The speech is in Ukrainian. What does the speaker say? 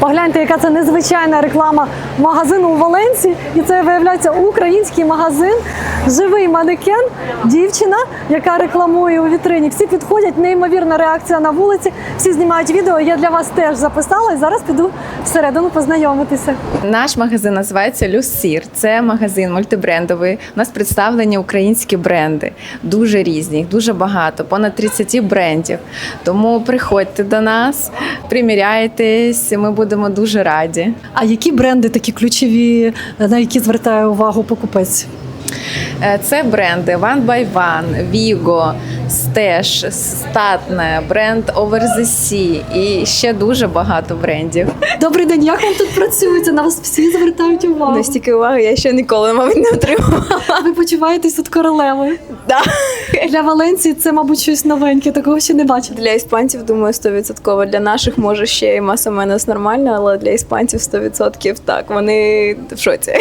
Погляньте, яка це незвичайна реклама магазину у Валенсії. І це виявляється український магазин, живий манекен, дівчина, яка рекламує у вітрині. Всі підходять, неймовірна реакція на вулиці. Всі знімають відео. Я для вас теж записала і зараз піду всередину познайомитися. Наш магазин називається Люсір. Це магазин мультибрендовий. У нас представлені українські бренди, дуже різні, їх дуже багато, понад 30 брендів. Тому приходьте до нас, приміряйтесь, ми будемо дуже раді. А які бренди такі ключові, на які звертає увагу покупець? Е, Це бренди One by One, Vigo, Stash, Statne, бренд Over the Sea і ще дуже багато брендів. Добрий день, як вам тут працюється? На вас всі звертають увагу. Настільки уваги я ще ніколи, мабуть, не отримала. Ви почуваєтесь тут королевою. Да. Для Валенції це, мабуть, щось новеньке, такого ще не бачите. Для іспанців, думаю, 100%. Для наших може ще і маса менес нормальна, але для іспанців 100% так. Вони в шоці.